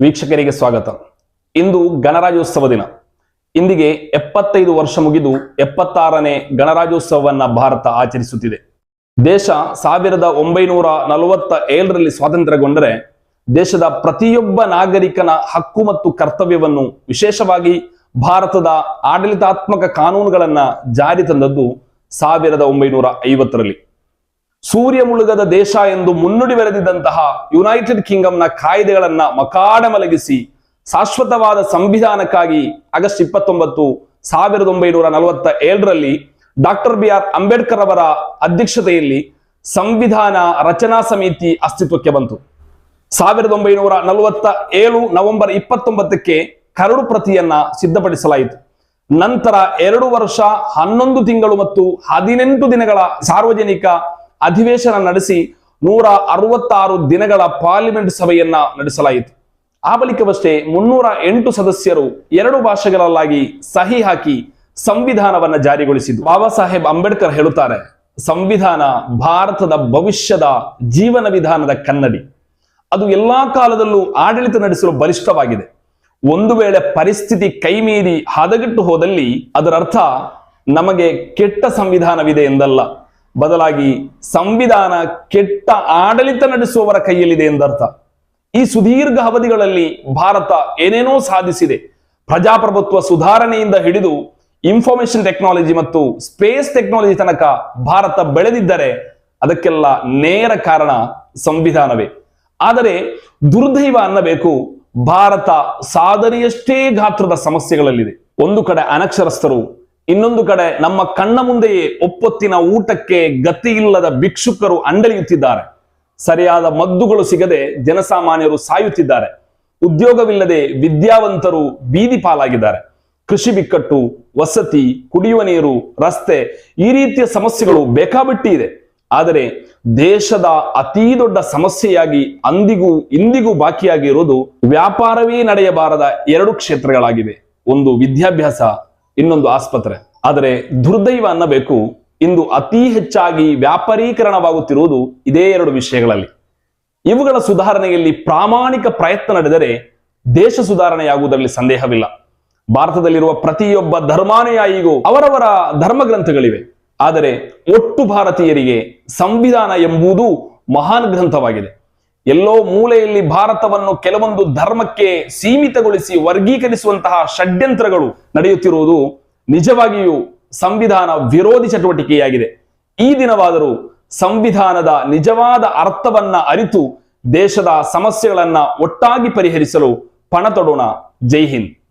ವೀಕ್ಷಕರಿಗೆ ಸ್ವಾಗತ. ಇಂದು ಗಣರಾಜ್ಯೋತ್ಸವ ದಿನ. ಇಂದಿಗೆ ಎಪ್ಪತ್ತೈದು ವರ್ಷ ಮುಗಿದು ಎಪ್ಪತ್ತಾರನೇ ಗಣರಾಜ್ಯೋತ್ಸವವನ್ನ ಭಾರತ ಆಚರಿಸುತ್ತಿದೆ. ದೇಶ ಸಾವಿರದ ಒಂಬೈನೂರ ನಲವತ್ತ ಏಳರಲ್ಲಿ ಸ್ವಾತಂತ್ರ್ಯಗೊಂಡರೆ ದೇಶದ ಪ್ರತಿಯೊಬ್ಬ ನಾಗರಿಕನ ಹಕ್ಕು ಮತ್ತು ಕರ್ತವ್ಯವನ್ನು ವಿಶೇಷವಾಗಿ ಭಾರತದ ಆಡಳಿತಾತ್ಮಕ ಕಾನೂನುಗಳನ್ನ ಜಾರಿ ತಂದದ್ದು ಸಾವಿರದ ಒಂಬೈನೂರ ಐವತ್ತರಲ್ಲಿ. ಸೂರ್ಯ ಮುಳುಗದ ದೇಶ ಎಂದು ಮುನ್ನುಡಿ ಬರೆದಿದ್ದಂತಹ ಯುನೈಟೆಡ್ ಕಿಂಗ್ಡಮ್ನ ಕಾಯ್ದೆಗಳನ್ನ ಮಕಾಡ ಮಲಗಿಸಿ ಶಾಶ್ವತವಾದ ಸಂವಿಧಾನಕ್ಕಾಗಿ ಆಗಸ್ಟ್ ಇಪ್ಪತ್ತೊಂಬತ್ತು, ಸಾವಿರದ ಒಂಬೈನೂರ ನಲವತ್ತ ಏಳರಲ್ಲಿ ಡಾಕ್ಟರ್ ಬಿ ಆರ್ ಅಂಬೇಡ್ಕರ್ ಅವರ ಅಧ್ಯಕ್ಷತೆಯಲ್ಲಿ ಸಂವಿಧಾನ ರಚನಾ ಸಮಿತಿ ಅಸ್ತಿತ್ವಕ್ಕೆ ಬಂತು. ಸಾವಿರದ ಒಂಬೈನೂರ ನಲವತ್ತ ಏಳು ನವೆಂಬರ್ ಇಪ್ಪತ್ತೊಂಬತ್ತಕ್ಕೆ ಕರಡು ಪ್ರತಿಯನ್ನ ಸಿದ್ಧಪಡಿಸಲಾಯಿತು. ನಂತರ ಎರಡು ವರ್ಷ ಹನ್ನೊಂದು ತಿಂಗಳು ಮತ್ತು ಹದಿನೆಂಟು ದಿನಗಳ ಸಾರ್ವಜನಿಕ ಅಧಿವೇಶನ ನಡೆಸಿ ನೂರ ಅರವತ್ತಾರು ದಿನಗಳ ಪಾರ್ಲಿಮೆಂಟ್ ಸಭೆಯನ್ನ ನಡೆಸಲಾಯಿತು. ಆ ಬಳಿಕವಷ್ಟೇ ಮುನ್ನೂರ ಎಂಟು ಸದಸ್ಯರು ಎರಡು ಭಾಷೆಗಳಲ್ಲಾಗಿ ಸಹಿ ಹಾಕಿ ಸಂವಿಧಾನವನ್ನ ಜಾರಿಗೊಳಿಸಿದ್ದು ಬಾಬಾ ಸಾಹೇಬ್ ಅಂಬೇಡ್ಕರ್ ಹೇಳುತ್ತಾರೆ, ಸಂವಿಧಾನ ಭಾರತದ ಭವಿಷ್ಯದ ಜೀವನ ವಿಧಾನದ ಕನ್ನಡಿ. ಅದು ಎಲ್ಲಾ ಕಾಲದಲ್ಲೂ ಆಡಳಿತ ನಡೆಸಲು ಬಲಿಷ್ಠವಾಗಿದೆ. ಒಂದು ವೇಳೆ ಪರಿಸ್ಥಿತಿ ಕೈಮೀರಿ ಹದಗೆಟ್ಟು ಹೋದಲ್ಲಿ ಅದರ ಅರ್ಥ ನಮಗೆ ಕೆಟ್ಟ ಸಂವಿಧಾನವಿದೆ ಎಂದಲ್ಲ. ಬದಲಾಗಿ ಸಂವಿಧಾನ ಕೆಟ್ಟ ಆಡಳಿತ ನಡೆಸುವವರ ಕೈಯಲ್ಲಿದೆ ಎಂದರ್ಥ. ಈ ಸುದೀರ್ಘ ಅವಧಿಗಳಲ್ಲಿ ಭಾರತ ಏನೇನೋ ಸಾಧಿಸಿದೆ. ಪ್ರಜಾಪ್ರಭುತ್ವ ಸುಧಾರಣೆಯಿಂದ ಹಿಡಿದು ಇನ್ಫಾರ್ಮೇಶನ್ ಟೆಕ್ನಾಲಜಿ ಮತ್ತು ಸ್ಪೇಸ್ ಟೆಕ್ನಾಲಜಿ ತನಕ ಭಾರತ ಬೆಳೆದಿದ್ದರೆ ಅದಕ್ಕೆಲ್ಲ ನೇರ ಕಾರಣ ಸಂವಿಧಾನವೇ. ಆದರೆ ದುರ್ದೈವ ಅನ್ನಬೇಕು ಭಾರತ ಸಾಧನೆಯಷ್ಟೇ ಗಾತ್ರದ ಸಮಸ್ಯೆಗಳಲ್ಲಿದೆ. ಒಂದು ಕಡೆ ಅನಕ್ಷರಸ್ಥರು ಇನ್ನೊಂದು ಕಡೆ ನಮ್ಮ ಕಣ್ಣ ಮುಂದೆಯೇ ಒಪ್ಪೊತ್ತಿನ ಊಟಕ್ಕೆ ಗತಿ ಇಲ್ಲದ ಭಿಕ್ಷುಕರು ಅಂಡಲಿಯುತ್ತಿದ್ದಾರೆ. ಸರಿಯಾದ ಮದ್ದುಗಳು ಸಿಗದೆ ಜನಸಾಮಾನ್ಯರು ಸಾಯುತ್ತಿದ್ದಾರೆ. ಉದ್ಯೋಗವಿಲ್ಲದೆ ವಿದ್ಯಾವಂತರು ಬೀದಿ ಪಾಲಾಗಿದ್ದಾರೆ. ಕೃಷಿ ಬಿಕ್ಕಟ್ಟು, ವಸತಿ, ಕುಡಿಯುವ ನೀರು, ರಸ್ತೆ ಈ ರೀತಿಯ ಸಮಸ್ಯೆಗಳು ಬೇಕಾಬಿಟ್ಟಿ ಇದೆ ಆದರೆ ದೇಶದ ಅತೀ ದೊಡ್ಡ ಸಮಸ್ಯೆಯಾಗಿ ಅಂದಿಗೂ ಇಂದಿಗೂ ಬಾಕಿಯಾಗಿರುವುದು ವ್ಯಾಪಾರವೇ ನಡೆಯಬಾರದ ಎರಡು ಕ್ಷೇತ್ರಗಳಾಗಿವೆ. ಒಂದು ವಿದ್ಯಾಭ್ಯಾಸ ಇನ್ನೊಂದು ಆಸ್ಪತ್ರೆ. ಆದರೆ ದುರ್ದೈವ ಅನ್ನಬೇಕು, ಇಂದು ಅತಿ ಹೆಚ್ಚಾಗಿ ವ್ಯಾಪಾರೀಕರಣವಾಗುತ್ತಿರುವುದು ಇದೇ ಎರಡು ವಿಷಯಗಳಲ್ಲಿ. ಇವುಗಳ ಸುಧಾರಣೆಯಲ್ಲಿ ಪ್ರಾಮಾಣಿಕ ಪ್ರಯತ್ನ ನಡೆದರೆ ದೇಶ ಸುಧಾರಣೆಯಾಗುವುದರಲ್ಲಿ ಸಂದೇಹವಿಲ್ಲ. ಭಾರತದಲ್ಲಿರುವ ಪ್ರತಿಯೊಬ್ಬ ಧರ್ಮಾನುಯಾಯಿಗೂ ಅವರವರ ಧರ್ಮ ಗ್ರಂಥಗಳಿವೆ ಆದರೆ ಒಟ್ಟು ಭಾರತೀಯರಿಗೆ ಸಂವಿಧಾನ ಎಂಬುದು ಮಹಾನ್ ಗ್ರಂಥವಾಗಿದೆ. ಎಲ್ಲೋ ಮೂಲೆಯಲ್ಲಿ ಭಾರತವನ್ನು ಕೆಲವೊಂದು ಧರ್ಮಕ್ಕೆ ಸೀಮಿತಗೊಳಿಸಿ ವರ್ಗೀಕರಿಸುವಂತಹ ಷಡ್ಯಂತ್ರಗಳು ನಡೆಯುತ್ತಿರುವುದು ನಿಜವಾಗಿಯೂ ಸಂವಿಧಾನ ವಿರೋಧಿ ಚಟುವಟಿಕೆಯಾಗಿದೆ. ಈ ದಿನವಾದರೂ ಸಂವಿಧಾನದ ನಿಜವಾದ ಅರ್ಥವನ್ನ ಅರಿತು ದೇಶದ ಸಮಸ್ಯೆಗಳನ್ನ ಒಟ್ಟಾಗಿ ಪರಿಹರಿಸಲು ಪಣ ತೊಡೋಣ. ಜೈ ಹಿಂದ್.